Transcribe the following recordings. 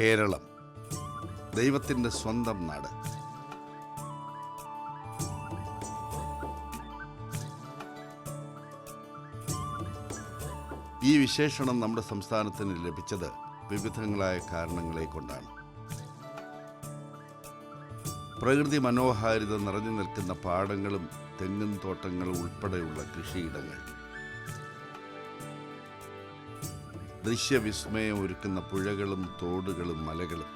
കേരളം ദൈവത്തിന്റെ സ്വന്തം നാട്. ഈ വിശേഷണം നമ്മുടെ സംസ്ഥാനത്തിന് ലഭിച്ചത് വിവിധങ്ങളായ കാരണങ്ങളെ കൊണ്ടാണ്. പ്രകൃതി മനോഹാരിത നിറഞ്ഞു നിൽക്കുന്ന പാടങ്ങളും തെങ്ങും തോട്ടങ്ങളും ഉൾപ്പെടെയുള്ള കൃഷിയിടങ്ങൾ. ദൃശ്യവിസ്മയം ഒരുക്കുന്ന പുഴകളും തോടുകളും മലകളും.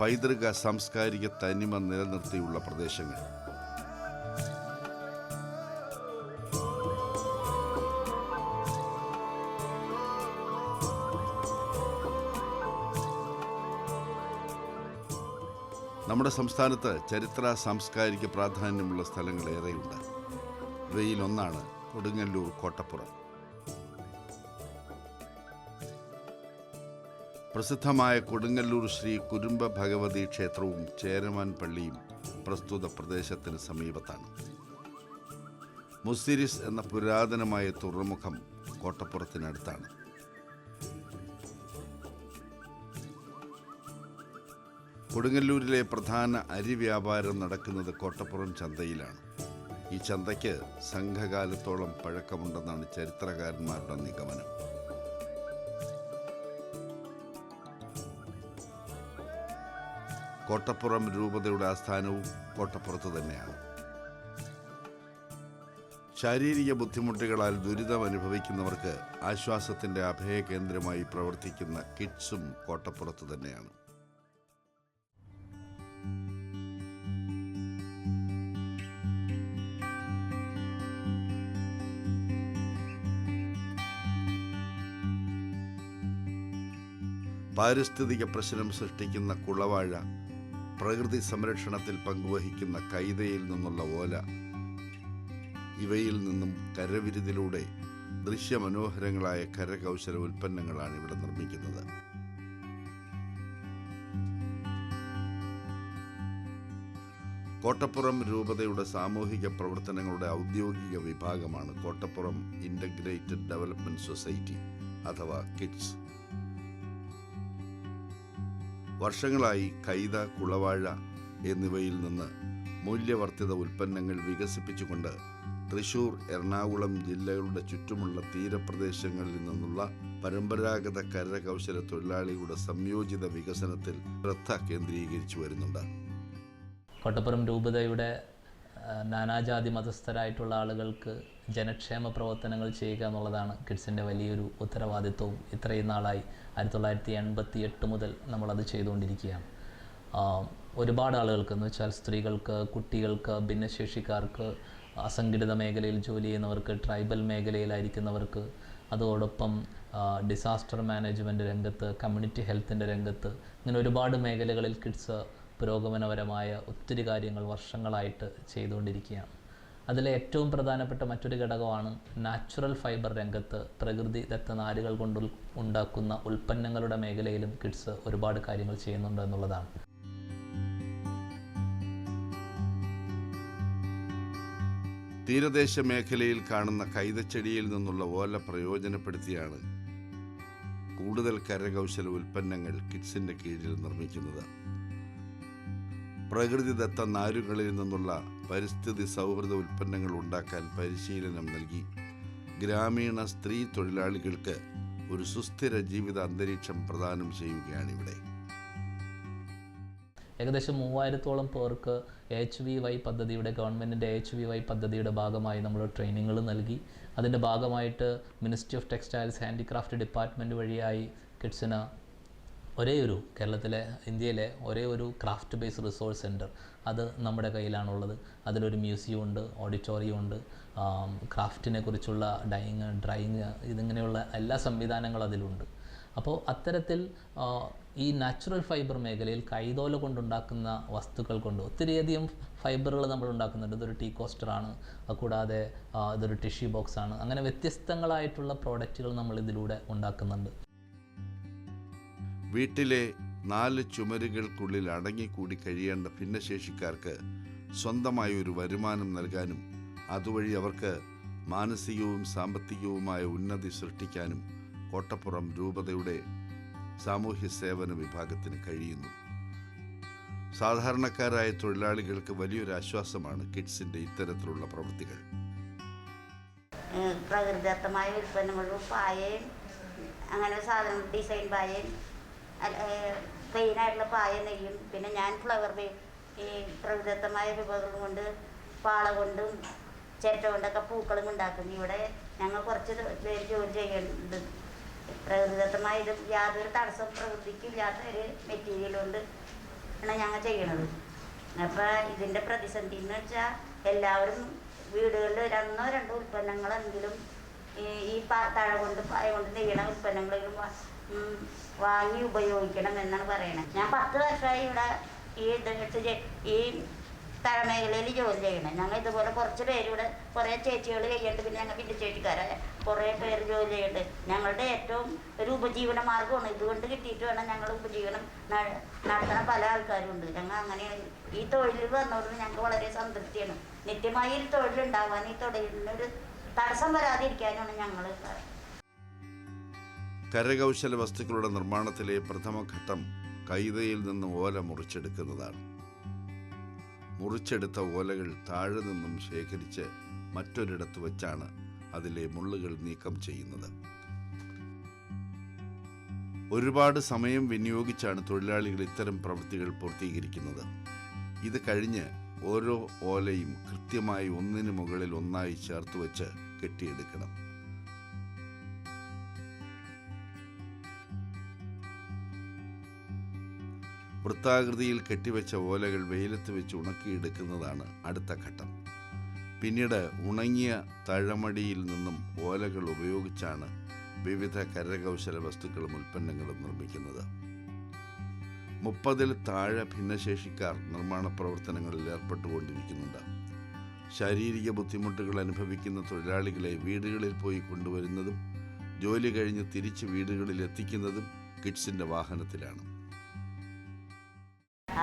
പൈതൃക സാംസ്കാരിക തനിമ നിലനിർത്തിയുള്ള പ്രദേശങ്ങൾ. നമ്മുടെ സംസ്ഥാനത്ത് ചരിത്ര സാംസ്കാരിക പ്രാധാന്യമുള്ള സ്ഥലങ്ങൾ ഏറെയുണ്ട്. ഇവയിലൊന്നാണ് കൊടുങ്ങല്ലൂർ കോട്ടപ്പുറം. പ്രസിദ്ധമായ കൊടുങ്ങല്ലൂർ ശ്രീ കുരുമ്പ ഭഗവതി ക്ഷേത്രവും ചേരമാൻ പള്ളിയും പ്രസ്തുത പ്രദേശത്തിന് സമീപത്താണ്. മുസിരിസ് എന്ന പുരാതനമായ തുറമുഖം കോട്ടപ്പുറത്തിനടുത്താണ്. കൊടുങ്ങല്ലൂരിലെ പ്രധാന അരി വ്യാപാരം നടക്കുന്നത് കോട്ടപ്പുറം ചന്തയിലാണ്. ഈ ചന്തയ്ക്ക് സംഘകാലത്തോളം പഴക്കമുണ്ടെന്നാണ് ചരിത്രകാരന്മാരുടെ നിഗമനം. കോട്ടപ്പുറം രൂപതയുടെ ആസ്ഥാനവും കോട്ടപ്പുറത്ത് തന്നെയാണ്. ശാരീരിക ബുദ്ധിമുട്ടുകളാൽ ദുരിതം അനുഭവിക്കുന്നവർക്ക് ആശ്വാസത്തിന്റെ അഭയ കേന്ദ്രമായി പ്രവർത്തിക്കുന്ന കിഡ്സും കോട്ടപ്പുറത്ത് തന്നെയാണ്. പാരിസ്ഥിതിക പ്രശ്നം സൃഷ്ടിക്കുന്ന കുളവാഴ പ്രകൃതി സംരക്ഷണത്തിൽ പങ്കുവഹിക്കുന്ന കൈതയിൽ നിന്നുള്ള ഓല. ഇവയിൽ നിന്നും കരവിരുതിലൂടെ ദൃശ്യമനോഹരങ്ങളായ കരകൗശല ഉൽപ്പന്നങ്ങളാണ് ഇവിടെ നിർമ്മിക്കുന്നത്. കോട്ടപ്പുറം രൂപതയുടെ സാമൂഹിക പ്രവർത്തനങ്ങളുടെ ഔദ്യോഗിക വിഭാഗമാണ് കോട്ടപ്പുറം ഇന്റഗ്രേറ്റഡ് ഡെവലപ്മെന്റ് സൊസൈറ്റി അഥവാ കിഡ്സ്. വർഷങ്ങളായി കൈത കുളവാഴ എന്നിവയിൽ നിന്ന് മൂല്യവർദ്ധിത ഉൽപ്പന്നങ്ങൾ വികസിപ്പിച്ചുകൊണ്ട് തൃശൂർ എറണാകുളം ജില്ലകളുടെ ചുറ്റുമുള്ള തീരപ്രദേശങ്ങളിൽ നിന്നുള്ള പരമ്പരാഗത കരകൗശല തൊഴിലാളികളുടെ സംയോജിത വികസനത്തിൽ ശ്രദ്ധ കേന്ദ്രീകരിച്ചു വരുന്നുണ്ട്. കോട്ടപ്പുറം രൂപതയുടെ നാനാജാതി മതസ്ഥരായിട്ടുള്ള ആളുകൾക്ക് ജനക്ഷേമ പ്രവർത്തനങ്ങൾ ചെയ്യുക എന്നുള്ളതാണ് കിഡ്സിന്റെ വലിയൊരു ഉത്തരവാദിത്വവും. ഇത്രയും നാളായി ആയിരത്തി തൊള്ളായിരത്തി എൺപത്തി എട്ട് മുതൽ നമ്മളത് ചെയ്തുകൊണ്ടിരിക്കുകയാണ്. ഒരുപാട് ആളുകൾക്ക് എന്ന് വെച്ചാൽ സ്ത്രീകൾക്ക് കുട്ടികൾക്ക് ഭിന്നശേഷിക്കാർക്ക് അസംഘടിത മേഖലയിൽ ജോലി ചെയ്യുന്നവർക്ക് ട്രൈബൽ മേഖലയിലായിരിക്കുന്നവർക്ക് അതോടൊപ്പം ഡിസാസ്റ്റർ മാനേജ്മെന്റ് രംഗത്ത് കമ്മ്യൂണിറ്റി ഹെൽത്തിന്റെ രംഗത്ത് ഇങ്ങനെ ഒരുപാട് മേഖലകളിൽ കിഡ്സ് പുരോഗമനപരമായ ഒത്തിരി കാര്യങ്ങൾ വർഷങ്ങളായിട്ട് ചെയ്തുകൊണ്ടിരിക്കുകയാണ്. അതിലെ ഏറ്റവും പ്രധാനപ്പെട്ട മറ്റൊരു ഘടകമാണ് നാച്ചുറൽ ഫൈബർ രംഗത്ത് പ്രകൃതി ദത്ത നാരുകൾ കൊണ്ട് ഉണ്ടാക്കുന്ന ഉൽപ്പന്നങ്ങളുടെ മേഖലയിലും കിഡ്സ് ഒരുപാട് കാര്യങ്ങൾ ചെയ്യുന്നുണ്ട് എന്നുള്ളതാണ്. തീരദേശ മേഖലയിൽ കാണുന്ന കൈതച്ചെടിയിൽ നിന്നുള്ള ഓല പ്രയോജനപ്പെടുത്തിയാണ് കൂടുതൽ കരകൗശല ഉൽപ്പന്നങ്ങൾ കിഡ്സിന്റെ കീഴിൽ നിർമ്മിക്കുന്നത്. പ്രകൃതിദത്ത നാരുകളിൽ നിന്നുള്ള പരിസ്ഥിതി സൗഹൃദ ഉൽപ്പന്നങ്ങൾ ഉണ്ടാക്കാൻ പരിശീലനം നൽകി. ഗ്രാമീണ സ്ത്രീ തൊഴിലാളികൾക്ക് ഒരു സുസ്ഥിര ജീവിത അന്തരീക്ഷം പ്രദാനം ചെയ്യുകയാണ് ഇവിടെ ഏകദേശം മൂവായിരത്തോളം പേർക്ക് എച്ച് വി വൈ പദ്ധതിയുടെ ഗവൺമെന്റിന്റെ എച്ച് വി വൈ പദ്ധതിയുടെ ഭാഗമായി നമ്മൾ ട്രെയിനിങ്ങൾ നൽകി. അതിന്റെ ഭാഗമായിട്ട് ministry of textiles handicraft department വഴിയായി കിഡ്സിന് ഒരേ ഒരു കേരളത്തിലെ ഇന്ത്യയിലെ ഒരേ ഒരു ക്രാഫ്റ്റ് ബേസ്ഡ് റിസോഴ്സ് സെന്റർ അത് നമ്മുടെ കയ്യിലാണുള്ളത്. അതിലൊരു മ്യൂസിയം ഉണ്ട് ഓഡിറ്റോറിയം ഉണ്ട്. ക്രാഫ്റ്റിനെ കുറിച്ചുള്ള ഡൈയിങ് ഡ്രൈയിങ് ഇതിങ്ങനെയുള്ള എല്ലാ സംവിധാനങ്ങളും അതിലുണ്ട്. അപ്പോൾ അത്തരത്തിൽ ഈ നാച്ചുറൽ ഫൈബർ മേഖലയിൽ കൈതോല കൊണ്ടുണ്ടാക്കുന്ന വസ്തുക്കൾ കൊണ്ട് ഒത്തിരിയധികം ഫൈബറുകൾ നമ്മൾ ഉണ്ടാക്കുന്നുണ്ട്. ഇതൊരു ടീ കോസ്റ്ററാണ് കൂടാതെ ഇതൊരു ടിഷ്യൂ ബോക്സാണ് അങ്ങനെ വ്യത്യസ്തങ്ങളായിട്ടുള്ള പ്രോഡക്റ്റുകൾ നമ്മൾ ഇതിലൂടെ ഉണ്ടാക്കുന്നുണ്ട്. വീട്ടിലെ നാല് ചുമരുകൾക്കുള്ളിൽ അടങ്ങിക്കൂടി കഴിയേണ്ട ഭിന്നശേഷിക്കാർക്ക് സ്വന്തമായ ഒരു വരുമാനം നൽകാനും അതുവഴി അവർക്ക് മാനസികവും സാമ്പത്തികവുമായ ഉന്നതി സൃഷ്ടിക്കാനും കോട്ടപ്പുറം രൂപതയുടെ സാമൂഹ്യ സേവന വിഭാഗത്തിന് കഴിയുന്നു. സാധാരണക്കാരായ തൊഴിലാളികൾക്ക് വലിയൊരു ആശ്വാസമാണ് കിഡ്സിന്റെ ഇത്തരത്തിലുള്ള പ്രവൃത്തികൾ. പ്രകൃതിദത്തമായ ഉൽപ്പന്നങ്ങളും പായയും അങ്ങനെ സാധനം ഡിസൈൻ പായയും പ്ലെയിൻ ആയിട്ടുള്ള പായ നെയ്യും പിന്നെ ഞാൻ ഫ്ലവർ ബേ ഈ പ്രകൃതിദത്തമായ വിഭവങ്ങൾ കൊണ്ട് പാള കൊണ്ടും ചിരട്ട കൊണ്ടൊക്കെ പൂക്കളും ഉണ്ടാക്കുന്നു ഇവിടെ ഞങ്ങൾ കുറച്ച് പേര് ജോലി ചെയ്യുന്നുണ്ട്. പ്രകൃതിദത്തമായ ഇത് യാതൊരു തടസ്സം പ്രകൃതിക്ക് ഇല്ലാത്ത ഒരു മെറ്റീരിയൽ കൊണ്ട് ആണ് ഞങ്ങൾ ചെയ്യണത്. അപ്പോൾ ഇതിന്റെ പ്രതിസന്ധി എന്ന് വെച്ചാൽ എല്ലാവരും വീടുകളിൽ രണ്ടോ രണ്ടോ ഉൽപ്പന്നങ്ങളെങ്കിലും ഈ തഴ കൊണ്ട് പായ കൊണ്ട് നെയ്യണ ഉൽപ്പന്നങ്ങളെങ്കിലും വാങ്ങി ഉപയോഗിക്കണം എന്നാണ് പറയണത്. ഞാൻ പത്ത് വർഷമായി ഇവിടെ ഈ ഇത് ചെ- ഈ തഴമേഖലയിൽ ജോലി ചെയ്യണം. ഞങ്ങൾ ഇതുപോലെ കുറച്ച് പേര് ഇവിടെ കുറേ ചേച്ചികൾ ചെയ്യുന്നുണ്ട് പിന്നെ ഞങ്ങൾ പിന്നെ ചേച്ചിക്കാരെ കുറേ പേര് ജോലി ചെയ്യുന്നുണ്ട്. ഞങ്ങളുടെ ഏറ്റവും ഒരു ഉപജീവന മാർഗമാണ്. ഇതുകൊണ്ട് കിട്ടിയിട്ട് വേണം ഞങ്ങൾ ഉപജീവനം നടത്തുന്ന പല ആൾക്കാരും ഉണ്ട്. ഞങ്ങൾ അങ്ങനെയാണ് ഈ തൊഴിലിൽ വന്നതുകൊണ്ട് ഞങ്ങൾക്ക് വളരെ സംതൃപ്തിയാണ്. നിത്യമായി ഒരു തൊഴിലുണ്ടാവാൻ ഈ തൊഴിലിനൊരു തടസ്സം വരാതിരിക്കാനാണ് ഞങ്ങൾ കരകൗശല വസ്തുക്കളുടെ നിർമ്മാണത്തിലെ പ്രഥമഘട്ടം കൈതയിൽ നിന്ന് ഓല മുറിച്ചെടുക്കുന്നതാണ്. മുറിച്ചെടുത്ത ഓലകൾ താഴെ നിന്നും ശേഖരിച്ച് മറ്റൊരിടത്ത് വച്ചാണ് അതിലെ മുള്ളുകൾ നീക്കം ചെയ്യുന്നത്. ഒരുപാട് സമയം വിനിയോഗിച്ചാണ് തൊഴിലാളികൾ ഇത്തരം പ്രവൃത്തികൾ പൂർത്തീകരിക്കുന്നത്. ഇത് കഴിഞ്ഞ് ഓരോ ഓലയും കൃത്യമായി ഒന്നിനു മുകളിൽ ഒന്നായി ചേർത്ത് വെച്ച് കെട്ടിയെടുക്കണം. വൃത്താകൃതിയിൽ കെട്ടിവെച്ച ഓലകൾ വെയിലത്ത് വെച്ച് ഉണക്കിയെടുക്കുന്നതാണ് അടുത്ത ഘട്ടം. പിന്നീട് ഉണങ്ങിയ തഴമടിയിൽ നിന്നും ഓലകൾ ഉപയോഗിച്ചാണ് വിവിധ കരകൗശല വസ്തുക്കളും ഉൽപ്പന്നങ്ങളും നിർമ്മിക്കുന്നത്. മുപ്പതിൽ താഴെ ഭിന്നശേഷിക്കാർ നിർമ്മാണ പ്രവർത്തനങ്ങളിൽ ഏർപ്പെട്ടുകൊണ്ടിരിക്കുന്നുണ്ട്. ശാരീരിക ബുദ്ധിമുട്ടുകൾ അനുഭവിക്കുന്ന തൊഴിലാളികളെ വീടുകളിൽ പോയി കൊണ്ടുവരുന്നതും ജോലി കഴിഞ്ഞ് തിരിച്ച് വീടുകളിൽ എത്തിക്കുന്നതും കിഡ്സിന്റെ വാഹനത്തിലാണ്.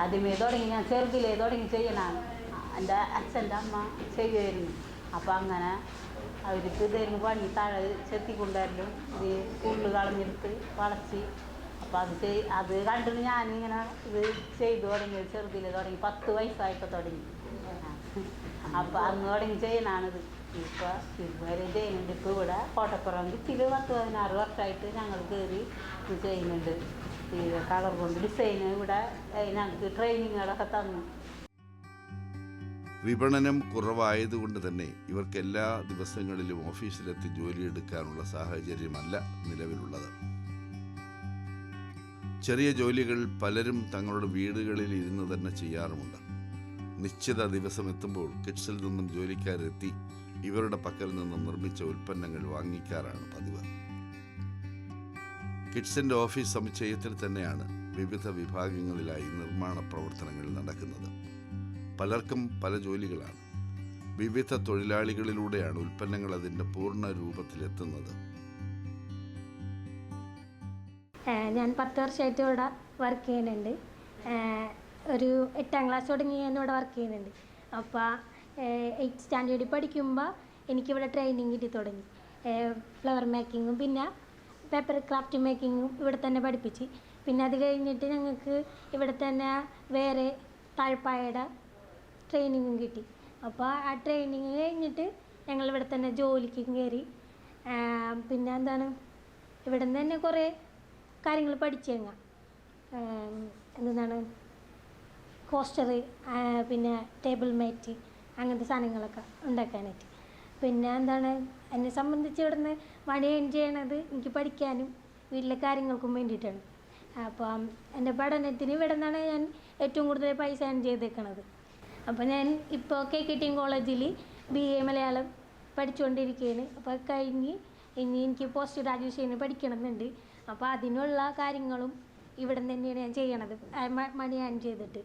ആദ്യമേ തുടങ്ങി ഞാൻ ചെറുതിലേ തുടങ്ങി ചെയ്യണം എന്റെ അച്ഛന്റെ അമ്മ ചെയ്യുമായിരുന്നു അപ്പോൾ അങ്ങനെ അവർക്ക് ഇതായിരുന്നു പണി താഴെ ചെത്തിക്കൊണ്ടായിരുന്നു. ഇത് ഉള്ളു കളഞ്ഞെടുത്ത് വളച്ച് അപ്പം അത് ചെയ് അത് കണ്ടിട്ട് ഞാനിങ്ങനെ ഇത് ചെയ്തു തുടങ്ങി ചെറുതിലേ തുടങ്ങി പത്ത് വയസ്സായപ്പോൾ തുടങ്ങി. അപ്പം അന്ന് തുടങ്ങി ചെയ്യണാണിത്. ഇപ്പോൾ ഇതുവരെ ചെയ്യുന്നുണ്ട്. ഇപ്പോൾ ഇവിടെ കോട്ടപ്പുറം ഇച്ചിരി പത്ത് പതിനാറ് വർഷമായിട്ട് ഞങ്ങൾ കയറി ചെയ്യുന്നുണ്ട്. ഈ കളർ കൊണ്ട് ഡിസൈൻ ഇവിടെ ഞങ്ങൾക്ക് ട്രെയിനിങ്ങുകളൊക്കെ തന്നു. വിപണനം കുറവായതുകൊണ്ട് തന്നെ ഇവർക്ക് എല്ലാ ദിവസങ്ങളിലും ഓഫീസിലെത്തി ജോലിയെടുക്കാനുള്ള സാഹചര്യമല്ല നിലവിലുള്ളത്. ചെറിയ ജോലികൾ പലരും തങ്ങളുടെ വീടുകളിൽ ഇരുന്ന് തന്നെ ചെയ്യാറുമുണ്ട്. നിശ്ചിത ദിവസം എത്തുമ്പോൾ കിഡ്സിൽ നിന്നും ജോലിക്കാരെത്തി ഇവരുടെ പക്കൽ നിന്നും നിർമ്മിച്ച ഉൽപ്പന്നങ്ങൾ വാങ്ങിക്കാറാണ് പതിവ്. കിഡ്സിന്റെ ഓഫീസ് സമുച്ചയത്തിൽ തന്നെയാണ് വിവിധ വിഭാഗങ്ങളിലായി നിർമ്മാണ പ്രവർത്തനങ്ങൾ നടക്കുന്നത്. പലർക്കും പല ജോലികളാണ്. വിവിധ തൊഴിലാളികളിലൂടെയാണ് ഉൽപ്പന്നങ്ങൾ അതിന്റെ പൂർണ രൂപത്തിലെത്തുന്നത്. ഞാൻ പത്ത് വർഷമായിട്ട് ഇവിടെ വർക്ക് ചെയ്യുന്നുണ്ട്. ഒരു എട്ടാം ക്ലാസ് തുടങ്ങി ഞാൻ ഇവിടെ വർക്ക് ചെയ്യുന്നുണ്ട്. അപ്പോൾ എയ്റ്റ് സ്റ്റാൻഡേർഡിൽ പഠിക്കുമ്പോൾ എനിക്കിവിടെ ട്രെയിനിങ് കിട്ടി തുടങ്ങി. ഫ്ലവർ മേക്കിങ്ങും പിന്നെ പേപ്പർ ക്രാഫ്റ്റ് മേക്കിങ്ങും ഇവിടെ തന്നെ പഠിപ്പിച്ച്. പിന്നെ അത് കഴിഞ്ഞിട്ട് ഞങ്ങൾക്ക് ഇവിടെ തന്നെ വേറെ താഴ്പ്പായയുടെ ട്രെയിനിങ്ങും കിട്ടി. അപ്പോൾ ആ ട്രെയിനിങ് കഴിഞ്ഞിട്ട് ഞങ്ങൾ ഇവിടെ തന്നെ ജോലിക്ക് കയറി. പിന്നെ എന്താണ്? ഇവിടെ നിന്ന് തന്നെ കുറേ കാര്യങ്ങൾ പഠിച്ചേങ്ങ എന്താണ്? കോസ്റ്റർ പിന്നെ ടേബിൾ മാറ്റ് അങ്ങനത്തെ സാധനങ്ങളൊക്കെ ഉണ്ടാക്കാനായിട്ട്. പിന്നെ എന്താണ്? എന്നെ സംബന്ധിച്ച് ഇവിടുന്ന് മണി ഏൺ ചെയ്യണത് എനിക്ക് പഠിക്കാനും വീട്ടിലെ കാര്യങ്ങൾക്കും വേണ്ടിയിട്ടാണ്. അപ്പം എന്റെ പഠനത്തിന് ഇവിടെ നിന്നാണ് ഞാൻ ഏറ്റവും കൂടുതൽ പൈസ ഏൺ ചെയ്തേക്കണത്. അപ്പോൾ ഞാൻ ഇപ്പോൾ കെ കെ ടി കോളേജിൽ ബി എ മലയാളം പഠിച്ചുകൊണ്ടിരിക്കുകയാണ് അപ്പോൾ കഴിഞ്ഞ് ഇനി എനിക്ക് പോസ്റ്റ് ഗ്രാജുവേഷന് പഠിക്കണമെന്നുണ്ട്. അപ്പോൾ അതിനുള്ള കാര്യങ്ങളും ഇവിടെ തന്നെയാണ് ഞാൻ ചെയ്യണത്. മണി ഏൺ ചെയ്തിട്ട്.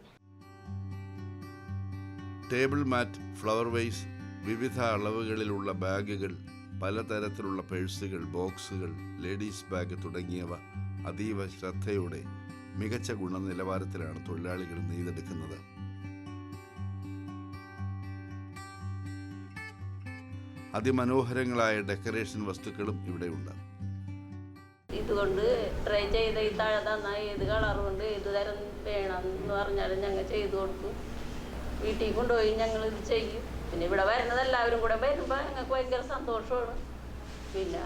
ടേബിൾ മാറ്റ് ഫ്ലവർ വൈസ് വിവിധ അളവുകളിലുള്ള ബാഗുകൾ പലതരത്തിലുള്ള പേഴ്സുകൾ ബോക്സുകൾ ലേഡീസ് ബാഗ് തുടങ്ങിയവ അതീവ ശ്രദ്ധയോടെ മികച്ച ഗുണനിലവാരത്തിലാണ് തൊഴിലാളികൾ നെയ്തെടുക്കുന്നത്. അതിമനോഹരങ്ങളായ ഡെക്കറേഷൻ വസ്തുക്കളും ഇവിടെയുണ്ട്. ഇതുകൊണ്ട് ട്രൈ ചെയ്ത ഈ താഴെ ഏത് കളറുകൊണ്ട് ഏത് തരം വേണം എന്ന് പറഞ്ഞാലും ഞങ്ങൾ ചെയ്തു കൊടുക്കും. വീട്ടിൽ കൊണ്ടുപോയി ഞങ്ങൾ ഇത് ചെയ്യും. പിന്നെ ഇവിടെ വരുന്നത് എല്ലാവരും കൂടെ വരുമ്പോൾ ഞങ്ങൾക്ക് ഭയങ്കര സന്തോഷമാണ്. പിന്നെ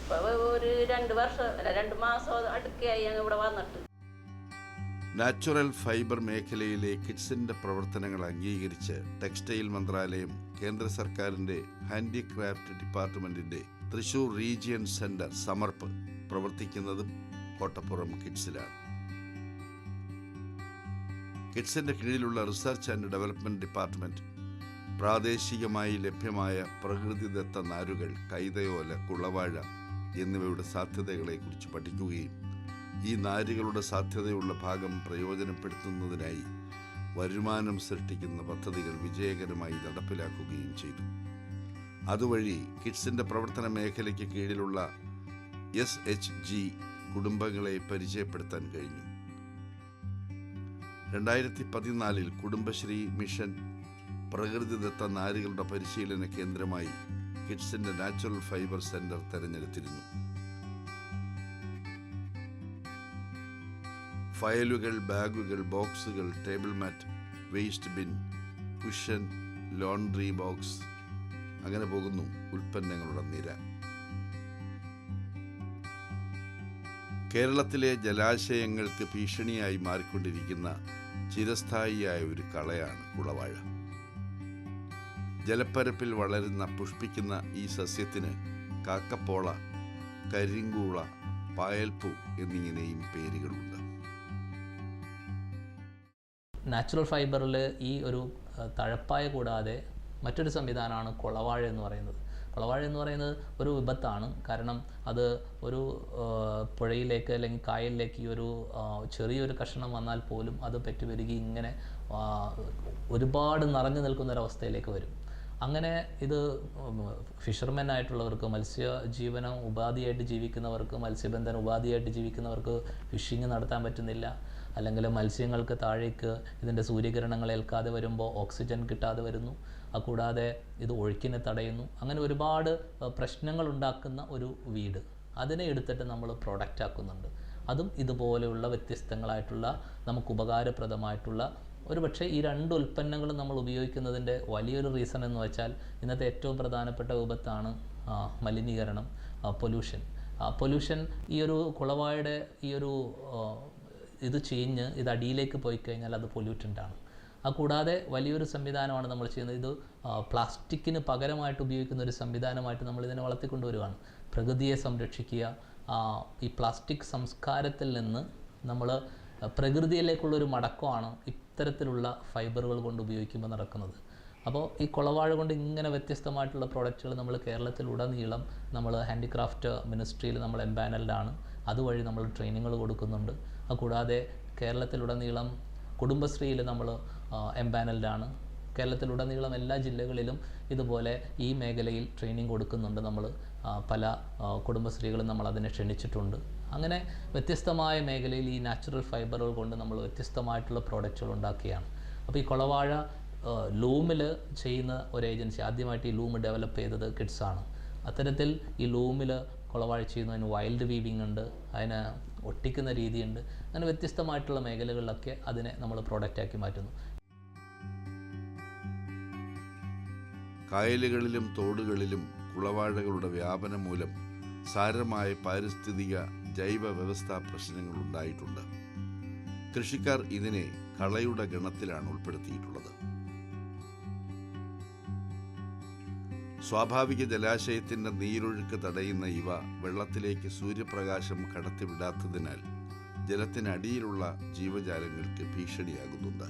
ഇപ്പോൾ ഒരു രണ്ട് വർഷം അല്ല രണ്ട് മാസം അടുക്കയായി ഞങ്ങൾ ഇവിടെ വന്നിട്ട്. നാച്ചുറൽ ഫൈബർ മേഖലയിലെ കിഡ്സിന്റെ പ്രവർത്തനങ്ങൾ അംഗീകരിച്ച് ടെക്സ്റ്റൈൽ മന്ത്രാലയം കേന്ദ്ര സർക്കാരിന്റെ ഹാൻഡിക്രാഫ്റ്റ് ഡിപ്പാർട്ട്മെന്റിന്റെ തൃശൂർ റീജിയൻ സെന്റർ സമർപ്പ് പ്രവർത്തിക്കുന്നതും കോട്ടപ്പുറം കിഡ്സിലാണ്. കിഡ്സിന്റെ കീഴിലുള്ള റിസർച്ച് ആൻഡ് ഡെവലപ്മെന്റ് ഡിപ്പാർട്ട്മെന്റ് പ്രാദേശികമായി ലഭ്യമായ പ്രകൃതിദത്ത നാരുകൾ കൈതയോല കുളവാഴ എന്നിവയുടെ സാധ്യതകളെക്കുറിച്ച് പഠിക്കുകയും ഈ നാരുകളുടെ സാധ്യതയുള്ള ഭാഗം പ്രയോജനപ്പെടുത്തുന്നതിനായി വരുമാനം സൃഷ്ടിക്കുന്ന പദ്ധതികൾ വിജയകരമായി നടപ്പിലാക്കുകയും ചെയ്തു. അതുവഴി കിഡ്സിന്റെ പ്രവർത്തന മേഖലയ്ക്ക് കീഴിലുള്ള എസ് എച്ച് ജി കുടുംബങ്ങളെ പരിചയപ്പെടുത്താൻ കഴിഞ്ഞു. രണ്ടായിരത്തി പതിനാലിൽ കുടുംബശ്രീ മിഷൻ പ്രകൃതിദത്ത നാരുകളുടെ പരിശീലന കേന്ദ്രമായി കിഡ്സിന്റെ നാച്ചുറൽ ഫൈബർ സെന്റർ തെരഞ്ഞെടുത്തിരുന്നു. ഫയലുകൾ ബാഗുകൾ ബോക്സുകൾ table mat waste bin cushion laundry box അങ്ങനെ പോകുന്നു ഉൽപ്പന്നങ്ങളുടെ നിര. കേരളത്തിലെ ജലാശയങ്ങൾക്ക് ഭീഷണിയായി മാറിക്കൊണ്ടിരിക്കുന്ന ചിരസ്ഥായിയായ ഒരു കളയാണ് കുളവാഴ. ജലപ്പരപ്പിൽ വളരുന്ന പുഷ്പിക്കുന്ന ഈ സസ്യത്തിന് കാക്കപ്പോള കരിങ്കൂള പായൽപ്പൂ എന്നിങ്ങനെയും പേരുകളുണ്ട്. നാച്ചുറൽ ഫൈബറിൽ ഈ ഒരു തഴപ്പായ കൂടാതെ മറ്റൊരു സംവിധാനമാണ് കുളവാഴ എന്ന് പറയുന്നത്. കുളവാഴ എന്ന് പറയുന്നത് ഒരു വിപത്താണ്. കാരണം അത് ഒരു പുഴയിലേക്ക് അല്ലെങ്കിൽ കായലിലേക്ക് ഈ ഒരു ചെറിയൊരു കഷണം വന്നാൽ പോലും അത് പെറ്റുപെരുകി ഇങ്ങനെ ഒരുപാട് നിറഞ്ഞു നിൽക്കുന്ന ഒരവസ്ഥയിലേക്ക് വരും. അങ്ങനെ ഇത് ഫിഷർമെൻ ആയിട്ടുള്ളവർക്ക് മത്സ്യജീവനം ഉപാധിയായിട്ട് ജീവിക്കുന്നവർക്ക് മത്സ്യബന്ധനം ഉപാധിയായിട്ട് ജീവിക്കുന്നവർക്ക് ഫിഷിങ് നടത്താൻ പറ്റുന്നില്ല. അല്ലെങ്കിൽ മത്സ്യങ്ങൾക്ക് താഴേക്ക് ഇതിന്റെ സൂര്യകിരണങ്ങൾ ഏൽക്കാതെ വരുമ്പോൾ ഓക്സിജൻ കിട്ടാതെ വരുന്നു. അതുകൂടാതെ ഇത് ഒഴുക്കിനെ തടയുന്നു. അങ്ങനെ ഒരുപാട് പ്രശ്നങ്ങൾ ഉണ്ടാക്കുന്ന ഒരു വീട്. അതിനെ എടുത്തിട്ട് നമ്മൾ പ്രൊഡക്റ്റ് ആക്കുന്നുണ്ട്. അതും ഇതുപോലെയുള്ള വ്യത്യസ്തങ്ങളായിട്ടുള്ള നമുക്ക് ഉപകാരപ്രദമായിട്ടുള്ള ഒരു പക്ഷേ ഈ രണ്ട് ഉൽപ്പന്നങ്ങളും നമ്മൾ ഉപയോഗിക്കുന്നതിന്റെ വലിയൊരു റീസൺ എന്ന് വെച്ചാൽ ഇന്നത്തെ ഏറ്റവും പ്രധാനപ്പെട്ട വിപത്താണ് മലിനീകരണം പൊല്യൂഷൻ പൊല്യൂഷൻ ഈ ഒരു കുളവായുടെ ഈ ഒരു ഇത് ചീഞ്ഞ് ഇത് അടിയിലേക്ക് പോയി കഴിഞ്ഞാൽ അത് പൊല്യൂട്ടന്റ് ആണ്. ആ കൂടാതെ വലിയൊരു സംവിധാനമാണ് നമ്മൾ ചെയ്യുന്നത്. ഇത് പ്ലാസ്റ്റിക്കിന് പകരമായിട്ട് ഉപയോഗിക്കുന്ന ഒരു സംവിധാനമായിട്ട് നമ്മൾ ഇതിനെ വളർത്തിക്കൊണ്ടുവരികയാണ് പ്രകൃതിയെ സംരക്ഷിക്കുക ഈ പ്ലാസ്റ്റിക് സംസ്കാരത്തിൽ നിന്ന് നമ്മൾ പ്രകൃതിയിലേക്കുള്ളൊരു മടക്കമാണ് ഇത്തരത്തിലുള്ള ഫൈബറുകൾ കൊണ്ട് ഉപയോഗിക്കുമ്പോൾ നടക്കുന്നത്. അപ്പോൾ ഈ കുളവാഴ കൊണ്ട് ഇങ്ങനെ വ്യത്യസ്തമായിട്ടുള്ള പ്രോഡക്റ്റുകൾ നമ്മൾ കേരളത്തിലുടനീളം നമ്മൾ ഹാൻഡിക്രാഫ്റ്റ് മിനിസ്ട്രിയിൽ നമ്മൾ എംപാനൽഡാണ് അതുവഴി നമ്മൾ ട്രെയിനിങ്ങുകൾ കൊടുക്കുന്നുണ്ട്. അതുകൂടാതെ കേരളത്തിലുടനീളം കുടുംബശ്രീയിൽ നമ്മൾ എംപാനൽഡാണ് കേരളത്തിലുടനീളം എല്ലാ ജില്ലകളിലും ഇതുപോലെ ഈ മേഖലയിൽ ട്രെയിനിങ് കൊടുക്കുന്നുണ്ട് നമ്മൾ പല കുടുംബശ്രീകളും നമ്മൾ അതിനെ ക്ഷണിച്ചിട്ടുണ്ട്. അങ്ങനെ വ്യത്യസ്തമായ മേഖലയിൽ ഈ നാച്ചുറൽ ഫൈബറുകൾ കൊണ്ട് നമ്മൾ വ്യത്യസ്തമായിട്ടുള്ള പ്രോഡക്റ്റുകൾ ഉണ്ടാക്കുകയാണ്. അപ്പോൾ ഈ കുളവാഴ ലൂമിൽ ചെയ്യുന്ന ഒരു ഏജൻസി ആദ്യമായിട്ട് ഈ ലൂം ഡെവലപ്പ് ചെയ്തത് കിഡ്സാണ് അത്തരത്തിൽ ഈ ലൂമിൽ കുളവാഴ ചെയ്യുന്നതിന് വൈൽഡ് വീവിംഗ് ഉണ്ട് അതിന് ഒട്ടിക്കുന്ന രീതിയുണ്ട് അങ്ങനെ വ്യത്യസ്തമായിട്ടുള്ള മേഖലകളിലൊക്കെ അതിനെ നമ്മൾ പ്രോഡക്റ്റാക്കി മാറ്റുന്നു. കായലുകളിലും തോടുകളിലും കുളവാഴകളുടെ വ്യാപനം മൂലം സാരമായ പാരിസ്ഥിതിക ജൈവ വ്യവസ്ഥാ പ്രശ്നങ്ങൾ ഉണ്ടായിട്ടുണ്ട് കൃഷിക്കാർ ഇതിനെ കളയുടെ ഗണത്തിലാണ് ഉൾപ്പെടുത്തിയിട്ടുള്ളത്. സ്വാഭാവിക ജലാശയത്തിന്റെ നീരൊഴുക്ക് തടയുന്ന ഇവ വെള്ളത്തിലേക്ക് സൂര്യപ്രകാശം കടത്തിവിടാത്തതിനാൽ ജലത്തിനടിയിലുള്ള ജീവജാലങ്ങൾക്ക് ഭീഷണിയാകുന്നുണ്ട്.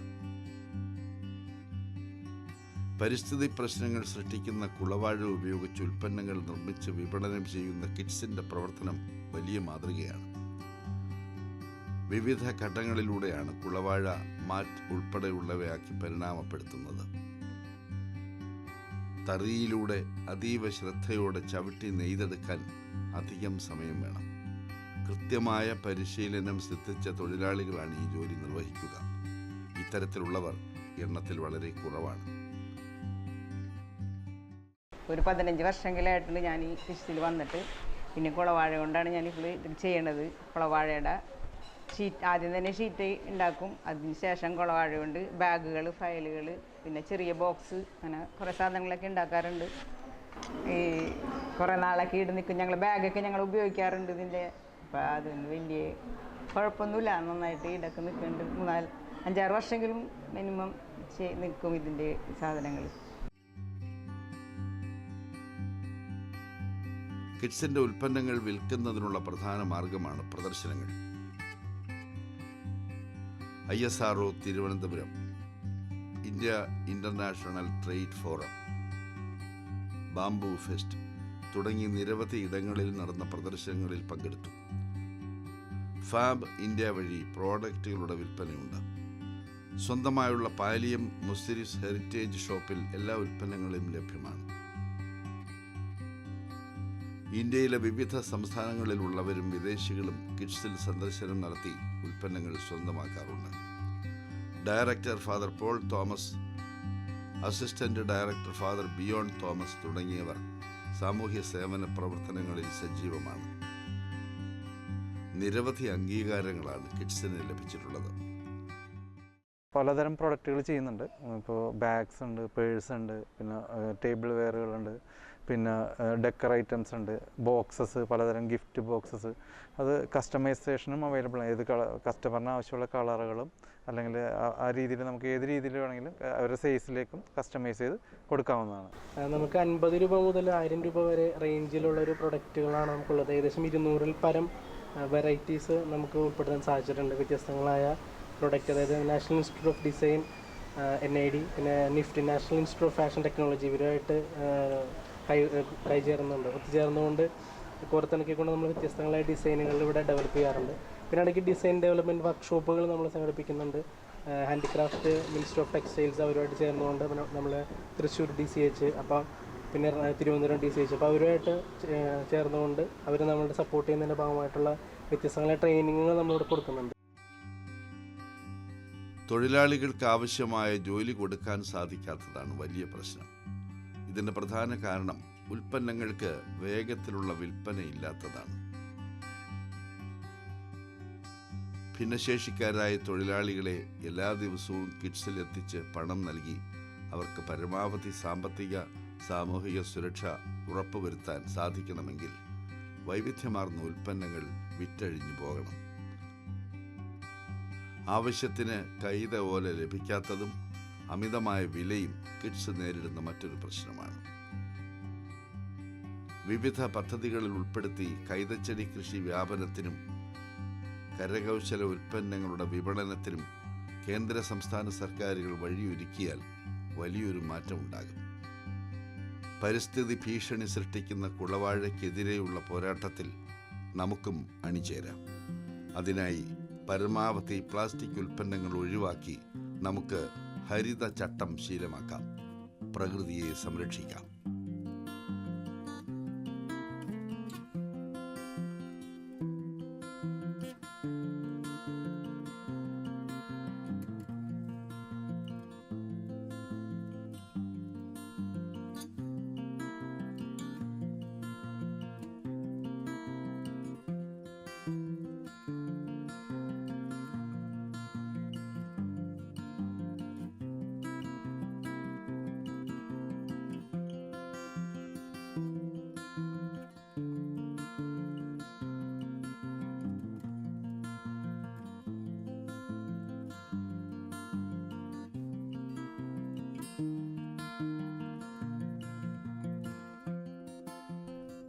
പരിസ്ഥിതി പ്രശ്നങ്ങൾ സൃഷ്ടിക്കുന്ന കുളവാഴ ഉപയോഗിച്ച് ഉൽപ്പന്നങ്ങൾ നിർമ്മിച്ച് വിപണനം ചെയ്യുന്ന കിറ്റ്സിന്റെ പ്രവർത്തനം വലിയ മാതൃകയാണ്. വിവിധ ഘട്ടങ്ങളിലൂടെയാണ് കുളവാഴ മാറ്റ് ഉൾപ്പെടെയുള്ളവയാക്കി പരിണാമപ്പെടുത്തുന്നത്. തറിയിലൂടെ അതീവ ശ്രദ്ധയോടെ ചവിട്ടി നെയ്തെടുക്കാൻ അധികം സമയം വേണം. കൃത്യമായ പരിശീലനം സിദ്ധിച്ച തൊഴിലാളികളാണ് ഈ ജോലി നിർവഹിക്കുക. ഇത്തരത്തിലുള്ളവർ എണ്ണത്തിൽ വളരെ കുറവാണ്. ഒരു പതിനഞ്ച് വർഷമെങ്കിലായിട്ടുണ്ട് ഞാൻ ഈ കൃഷിയിൽ വന്നിട്ട്. പിന്നെ കുളവാഴ കൊണ്ടാണ് ഞാനിപ്പോൾ ഇത് ചെയ്യണത്. കുളവാഴയുടെ ഷീറ്റ് ആദ്യം തന്നെ ഷീറ്റ് ഉണ്ടാക്കും. അതിന് ശേഷം കുളവാഴ കൊണ്ട് ബാഗുകൾ ഫയലുകൾ പിന്നെ ചെറിയ ബോക്സ് അങ്ങനെ കുറേ സാധനങ്ങളൊക്കെ ഉണ്ടാക്കാറുണ്ട്. ഈ കുറേ നാളൊക്കെ ഇട്ട് നിൽക്കും. ഞങ്ങൾ ബാഗൊക്കെ ഞങ്ങൾ ഉപയോഗിക്കാറുണ്ട് ഇതിന്റെ. അപ്പോൾ അതൊന്ന് വലിയ കുഴപ്പമൊന്നുമില്ല. നന്നായിട്ട് ഇടയ്ക്ക് നിൽക്കുന്നുണ്ട്. മൂന്നാൽ അഞ്ചാറ് വർഷമെങ്കിലും മിനിമം നിൽക്കും ഇതിന്റെ സാധനങ്ങൾ കിഡ്സിന്റെ ഉൽപ്പന്നങ്ങൾ വിൽക്കുന്നതിനുള്ള പ്രധാന മാർഗമാണ് പ്രദർശനങ്ങൾ. I S R O Thiruvananthapuram India international trade forum bamboo fest തുടങ്ങി നിരവധി ഇടങ്ങളിൽ നടന്ന പ്രദർശനങ്ങളിൽ പങ്കെടുത്തു. ഫാബ് ഇന്ത്യ വഴി പ്രോഡക്റ്റുകളുടെ വിൽപ്പനയുണ്ട്. സ്വന്തമായുള്ള പാലിയം മുസ്തിരിസ് ഹെറിറ്റേജ് ഷോപ്പിൽ എല്ലാ ഉൽപ്പന്നങ്ങളും ലഭ്യമാണ്. ഇന്ത്യയിലെ വിവിധ സംസ്ഥാനങ്ങളിലുള്ളവരും വിദേശികളും കിഡ്സിൽ സന്ദർശനം നടത്തി ഉൽപ്പന്നങ്ങൾ സ്വന്തമാക്കാറുണ്ട്. Director father Paul Thomas assistant director father Biyon Thomas തുടങ്ങിയവർ സാമൂഹ്യ സേവന പ്രവർത്തനങ്ങളിൽ സജീവമാണ്. നിരവധി അംഗീകാരങ്ങളാണ് കിഡ്സിന് ലഭിച്ചിട്ടുള്ളത്. പലതരം പ്രൊഡക്റ്റുകൾ ചെയ്യുന്നുണ്ട്. ഇപ്പോൾ ബാഗ്സ് ഉണ്ട് പേഴ്സ് ഉണ്ട് പിന്നെ ടേബിൾ വെയറുകളുണ്ട് പിന്നെ ഡെക്കർ ഐറ്റംസ് ഉണ്ട്. ബോക്സസ് പലതരം ഗിഫ്റ്റ് ബോക്സസ് അത് കസ്റ്റമൈസേഷനും അവൈലബിൾ ആണ്. ഏത് കള കസ്റ്റമറിന് ആവശ്യമുള്ള കളറുകളും അല്ലെങ്കിൽ ആ- രീതിയിൽ നമുക്ക് ഏത് രീതിയിൽ വേണമെങ്കിലും അവരുടെ സൈസിലേക്കും കസ്റ്റമൈസ് ചെയ്ത് കൊടുക്കാവുന്നതാണ്. നമുക്ക് അൻപത് രൂപ മുതൽ ആയിരം രൂപ വരെ റേഞ്ചിലുള്ള ഒരു പ്രൊഡക്റ്റുകളാണ് നമുക്കുള്ളത്. ഏകദേശം ഇരുന്നൂറിൽ പരം വെറൈറ്റീസ് നമുക്ക് ഉൾപ്പെടുത്താൻ സാധിച്ചിട്ടുണ്ട്. വ്യത്യസ്തങ്ങളായ പ്രൊഡക്റ്റ് അതായത് national institute of design N I D പിന്നെ NIFT national institute of fashion technology ഇവരുമായിട്ട് കൈ കൈ ചേർന്നുണ്ട് ഒത്തുചേർന്നുകൊണ്ട് കോർത്തിണക്കിക്കൊണ്ട് നമ്മൾ വ്യത്യസ്തങ്ങളായ ഡിസൈനുകൾ ഇവിടെ ഡെവലപ്പ് ചെയ്യാറുണ്ട്. പിന്നെ ഇടയ്ക്ക് ഡിസൈൻ ഡെവലപ്മെന്റ് വർക്ക്ഷോപ്പുകൾ നമ്മൾ സംഘടിപ്പിക്കുന്നുണ്ട്. ഹാൻഡിക്രാഫ്റ്റ് മിനിസ്റ്റർ ഓഫ് ടെക്സ്റ്റൈൽസ് അവരുമായിട്ട് ചേർന്നുകൊണ്ട് നമ്മൾ തൃശ്ശൂർ ഡി സി എച്ച് അപ്പം പിന്നെ തിരുവനന്തപുരം ഡി സി എച്ച് അപ്പോൾ അവരുമായിട്ട് ചേർന്നുകൊണ്ട് അവർ നമ്മളുടെ സപ്പോർട്ട് ചെയ്യുന്നതിന്റെ ഭാഗമായിട്ടുള്ള വ്യത്യസ്തങ്ങളായ ട്രെയിനിങ്ങുകൾ നമ്മളിവിടെ കൊടുക്കുന്നുണ്ട്. തൊഴിലാളികൾക്ക് ആവശ്യമായ ജോലി കൊടുക്കാൻ സാധിക്കാത്തതാണ് വലിയ പ്രശ്നം. ഇതിന്റെ പ്രധാന കാരണം ഉൽപ്പന്നങ്ങൾക്ക് വേഗത്തിലുള്ള വിൽപ്പന ഇല്ലാത്തതാണ് ഭിന്നശേഷിക്കാരായ തൊഴിലാളികളെ എല്ലാ ദിവസവും കിഡ്സിൽ എത്തിച്ച് പണം നൽകി അവർക്ക് പരമാവധി സാമ്പത്തിക സാമൂഹിക സുരക്ഷ ഉറപ്പുവരുത്താൻ സാധിക്കണമെങ്കിൽ വൈവിധ്യമാർന്ന ഉൽപ്പന്നങ്ങൾ വിറ്റഴിഞ്ഞു പോകണം. ആവശ്യത്തിന് കൈത ഓല ലഭിക്കാത്തതും അമിതമായ വിലയും കിഡ്സ് നേരിടുന്ന മറ്റൊരു പ്രശ്നമാണ്. വിവിധ പദ്ധതികളിൽ ഉൾപ്പെടുത്തി കൈതച്ചെടി കൃഷി വ്യാപനത്തിനും കരകൗശല ഉൽപ്പന്നങ്ങളുടെ വിപണനത്തിനും കേന്ദ്ര സംസ്ഥാന സർക്കാരുകൾ വഴിയൊരുക്കിയാൽ വലിയൊരു മാറ്റമുണ്ടാകും. പരിസ്ഥിതി ഭീഷണി സൃഷ്ടിക്കുന്ന കുളവാഴയ്ക്കെതിരെയുള്ള പോരാട്ടത്തിൽ നമുക്കും അണിചേരാം. അതിനായി പരമാവധി പ്ലാസ്റ്റിക് ഉൽപ്പന്നങ്ങൾ ഒഴിവാക്കി നമുക്ക് ഹരിത ചട്ടം ശീലമാക്കാം. പ്രകൃതിയെ സംരക്ഷിക്കാം.